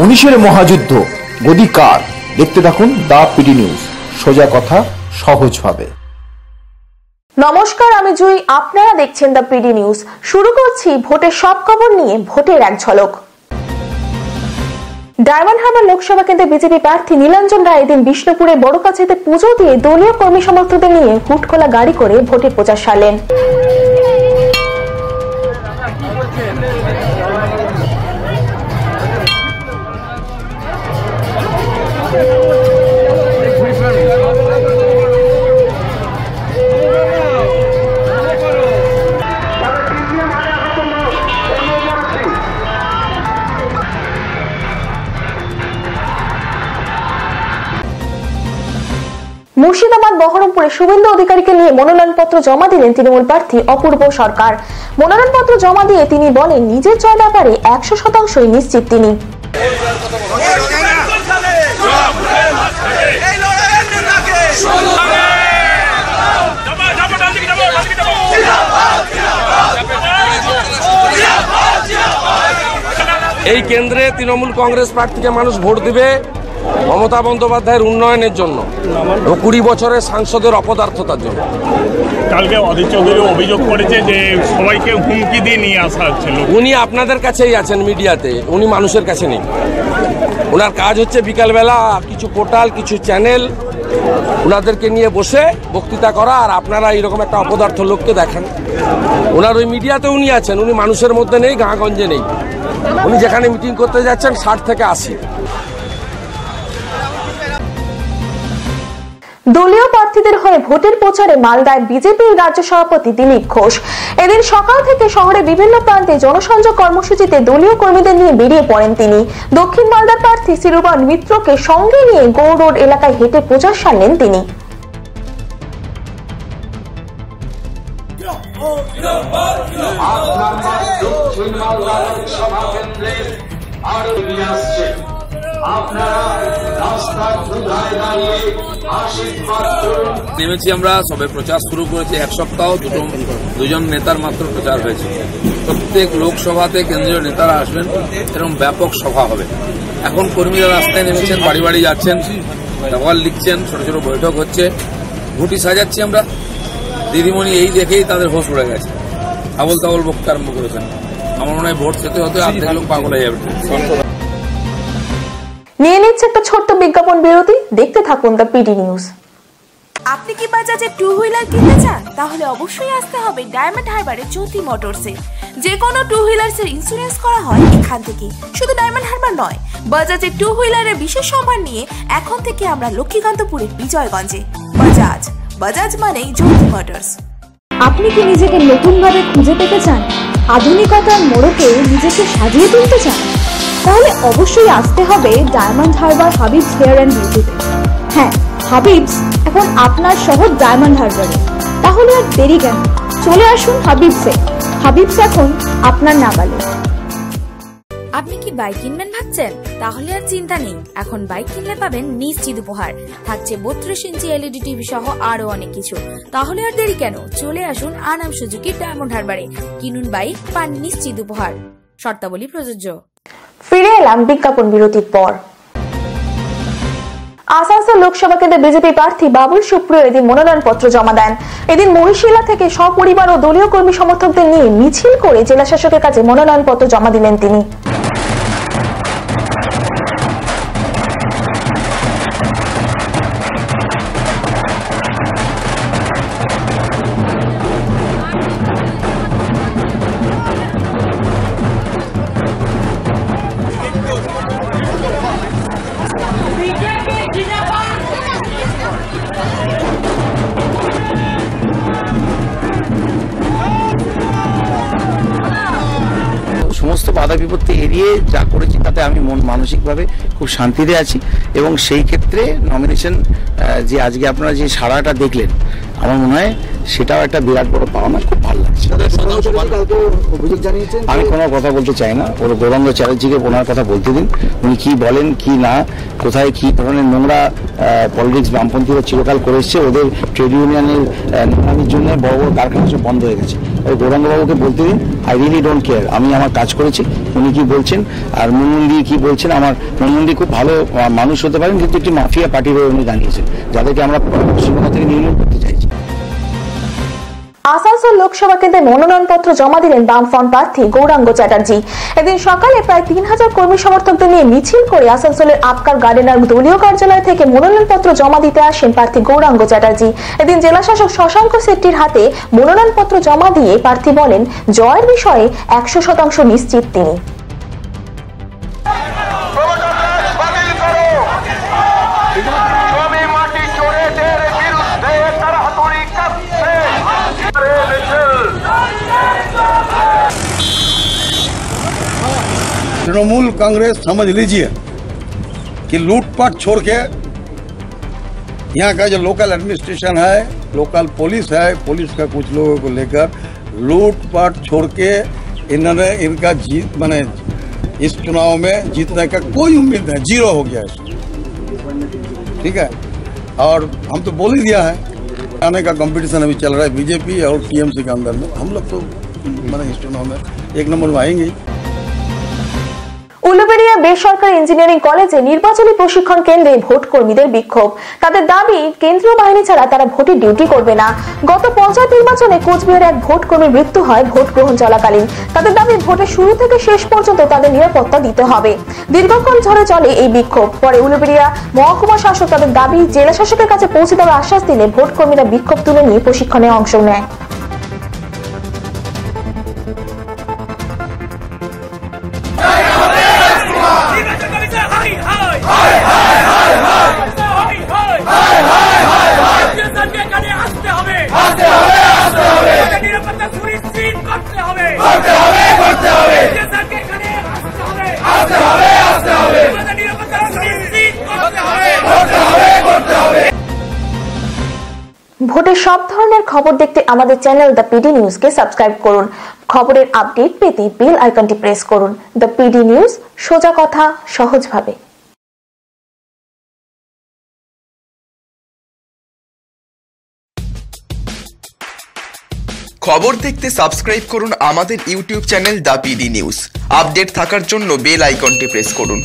উনিশের মহাযুদ্ধ, গদি কার? দেখতে থাকুন দা পিডি নিউজ। সোজা কথা সহজভাবে নমস্কার, আমি জুই। আপনারা দেখছেন দ্য পিডি নিউজ। শুরু করছি ভোটের সব খবর নিয়ে ভোটের এক ঝলক। ডায়মন্ড হারবার লোকসভা কেন্দ্রে বিজেপি প্রার্থী নীলাঞ্জন রায় এদিন বিষ্ণুপুরে বড় কাছেতে পুজো দিয়ে দলীয় কর্মী সমর্থকদের নিয়ে হুটখোলা গাড়ি করে ভোটের প্রচার সারলেন। মুর্শিদাবাদ, বহরমপুরে শুভেন্দু অধিকারীকে নিয়ে মনোনয়নপত্র জমা দিলেন তৃণমূল প্রার্থী অপূর্ব সরকার। মনোনয়নপত্র জমা দিয়ে তিনি বলেন, নিজের জয় ব্যাপারে একশো শতাংশই নিশ্চিত তিনি। এই কেন্দ্রে তৃণমূল কংগ্রেস প্রার্থীকে মানুষ ভোট দিবে। মমতা বন্দ্যোপাধ্যায়ের উন্নয়নের জন্য ও কুড়ি বছরের সাংসদের অপদার্থতার জন্য। কালকে অধীর চৌধুরী অভিযোগ করেছে যে সবাইকে হুমকি দিয়ে নিয়ে আসা হচ্ছিল উনি আপনাদের কাছেই আছেন মিডিয়াতে উনি মানুষের কাছে নেই। ওনার কাজ হচ্ছে বিকালবেলা কিছু পোর্টাল কিছু চ্যানেল ওনাদেরকে নিয়ে বসে বক্তৃতা করা আর আপনারা এইরকম একটা অপদার্থ লোককে দেখেন। ওনার ওই মিডিয়াতে উনি আছেন উনি মানুষের মধ্যে নেই গাঁগঞ্জে নেই। উনি যেখানে মিটিং করতে যাচ্ছেন ষাট থেকে আশি। দলীয় প্রার্থীদের হয়ে ভোটের প্রচারে মালদায় বিজেপির রাজ্য সভাপতি দিলীপ ঘোষ। এদিন সকাল থেকে শহরে বিভিন্ন প্রান্তে জনসংযোগ কর্মসূচিতে দলীয় কর্মীদের নিয়ে বেরিয়ে পড়েন তিনি। দক্ষিণ মালদার প্রার্থী শিরুবান মিত্রকে সঙ্গে নিয়ে গৌর রোড এলাকায় হেঁটে প্রচার সারলেন তিনি। আপনার নেমেছি আমরা, সবে প্রচার শুরু করেছি এক সপ্তাহ, দুটো, দুজন নেতার মাত্র প্রচার হয়েছে। প্রত্যেক লোকসভাতে কেন্দ্রীয় নেতারা আসবেন, এরকম ব্যাপক সভা হবে। এখন কর্মীরা রাস্তায় নেমেছেন, বাড়ি বাড়ি যাচ্ছেন দেওয়াল লিখছেন, ছোট ছোট বৈঠক হচ্ছে। ঘুটি সাজাচ্ছি আমরা। দিদিমণি এই দেখেই তাদের হোশ উড়ে গেছে। আবল তাবল বক্তা আরম্ভ করেছেন। আমার মনে হয় ভোট খেতে হতে অর্ধেক লোক পাগল হয়ে যাবে। নিয়ে নিচ্ছে একটা ছোট্ট বিজ্ঞাপন বিরতি। দেখতে থাকুন দ্য পিডি নিউজ। আপনি কি বাজাজে টু হুইলার কিনতে চান? তাহলে অবশ্যই আসতে হবে ডায়মন্ড হারবারের জ্যোতি মোটরসে। যে কোনো টু হুইলার্সের ইন্স্যুরেন্স করা হয় এখান থেকে। শুধু ডায়মন্ড হারবার নয় বাজাজে টু হুইলারের বিশেষ সম্মান নিয়ে এখন থেকে আমরা লক্ষ্মীকান্তপুরের বিজয়গঞ্জে। বাজাজ বাজাজ মানেই জ্যোতি মোটরস। আপনি কি নিজেকে নতুনভাবে খুঁজে পেতে চান? আধুনিকতার মোড়কে নিজেকে সাজিয়ে তুলতে চান? তাহলে অবশ্যই আসতে হবে ডায়মন্ড হারবার হাবিবস হেয়ার অ্যান্ড বিউটিতে হ্যাঁ হাবিবস এখন আপনার শহর ডায়মন্ড হারবারে তাহলে আর দেরি কেন? চলে আসুন হাবিবসে হাবিবস এখন আপনার নাগালে। আপনি কি বাইক কিনবেন ভাবছেন? তাহলে আর চিন্তা নেই। এখন বাইক কিনলে পাবেন নিশ্চিত উপহার। থাকছে বত্রিশ ইঞ্চি এলইডি টিভি সহ আরও অনেক কিছু। তাহলে আর দেরি কেন? চলে আসুন আনাম সুজুকি ডায়মন্ড হারবারে কিনুন বাইক পান নিশ্চিত উপহার। শর্তাবলী প্রযোজ্য। ফিরে এলাম বিজ্ঞাপন বিরতির পর। আসানসোল লোকসভা কেন্দ্রে বিজেপি প্রার্থী বাবুল সুপ্রিয় এদিন মনোনয়নপত্র জমা দেন। এদিন মহিশিলা থেকে সপরিবার ও দলীয় কর্মী সমর্থকদের নিয়ে মিছিল করে জেলা শাসকের কাছে মনোনয়নপত্র জমা দিলেন তিনি। সমস্ত বাধা বিপত্তি এড়িয়ে যা করেছি তাতে আমি মন মানসিকভাবে খুব শান্তিতে আছি। এবং সেই ক্ষেত্রে নমিনেশন যে আজকে আপনারা যে সারাটা দেখলেন, আমার মনে হয় সেটাও একটা বিরাট বড় পাওনা, খুব ভালো লাগছে। আমি কোনো কথা বলতে চাই না। ওর গৌরাঙ্গ চ্যাটার্জিকে ওনার কথা বলতে দিন। উনি কি বলেন কি না কোথায় কি ধরনের নোংরা পলিটিক্স বামপন্থীরা চিরকাল করে এসছে ওদের ট্রেড ইউনিয়নের নোংরামির জন্য বড় বড় কারখানা সব বন্ধ হয়ে গেছে। ওই গৌরাঙ্গবাবুকে বলতে দিন আই রিয়েলি ডোন্ট কেয়ার আমি আমার কাজ করেছি। উনি কি বলছেন? আর মুনমুন্দি কি বলছেন? আমার মুনমুন্দি খুব ভালো মানুষ হতে পারেন কিন্তু একটি মাফিয়া পার্টি হয়ে উনি দাঁড়িয়েছেন যাদেরকে আমরা পশ্চিমবঙ্গ থেকে নির্মূল করতে চাইছি। আসানসোল লোকসভা কেন্দ্রে মনোনয়নপত্র জমা দিলেন বামফ্রন্ট প্রার্থী গৌরাঙ্গ চ্যাটার্জি। এদিন সকালে প্রায় তিন হাজার কর্মী সমর্থকদের নিয়ে মিছিল করে আসানসোলের আবকার গার্ডেনার দলীয় কার্যালয় থেকে মনোনয়নপত্র জমা দিতে আসেন প্রার্থী গৌরাঙ্গ চ্যাটার্জি। এদিন জেলাশাসক শশাঙ্ক শেট্টির হাতে মনোনয়নপত্র জমা দিয়ে প্রার্থী বলেন, জয়ের বিষয়ে একশো শতাংশ নিশ্চিত তিনি। तृणमूल कांग्रेस, समझ लीजिए कि लूटपाट छोड़ के यहाँ का जो लोकल एडमिनिस्ट्रेशन है, लोकल पुलिस है पुलिस का कुछ लोगों को लेकर लूटपाट छोड़ के इन्होंने इनका जीत, मैंने इस चुनाव में जीतने का कोई उम्मीद नहीं, ज़ीरो हो गया इसमें। ठीक है? और हम तो बोल ही दिया है। आने का कंपटीशन अभी चल रहा है, बीजेपी और टीएमसी के अंदर में। हम लोग तो मैंने इस चुनाव में एक नंबर में आएँगे। উলুবেড়িয়া বেসরকারি ইঞ্জিনিয়ারিং কলেজে নির্বাচনী প্রশিক্ষণ কেন্দ্রে ভোট কর্মীদের বিক্ষোভ। তাদের দাবি, কেন্দ্রীয় বাহিনী ছাড়া তারা ভোটের ডিউটি করবে না। গত পঞ্চায়েত নির্বাচনে কোচবিহারে এক ভোট কর্মীর মৃত্যু হয় ভোট গ্রহণ চলাকালীন। তাদের দাবি, ভোটের শুরু থেকে শেষ পর্যন্ত তাদের নিরাপত্তা দিতে হবে। দীর্ঘক্ষণ ধরে চলে এই বিক্ষোভ। পরে উলুবেড়িয়া মহকুমা শাসক তাদের দাবি, জেলা শাসকের কাছে পৌঁছে দেওয়ার আশ্বাস দিলে ভোট কর্মীরা বিক্ষোভ তুলে নিয়ে প্রশিক্ষণে অংশ নেয়। ভোটের সব ধরনের খবর দেখতে আমাদের চ্যানেল দ্য পিডি নিউজকে সাবস্ক্রাইব করুন। খবরের আপডেট পেতে বেল আইকনটি প্রেস করুন। দ্য পিডি নিউজ, সোজা কথা, সহজভাবে। খবর দেখতে সাবস্ক্রাইব করুন আমাদের YouTube channel the PD news. Update থাকার জন্য বেল আইকনটি প্রেস করুন।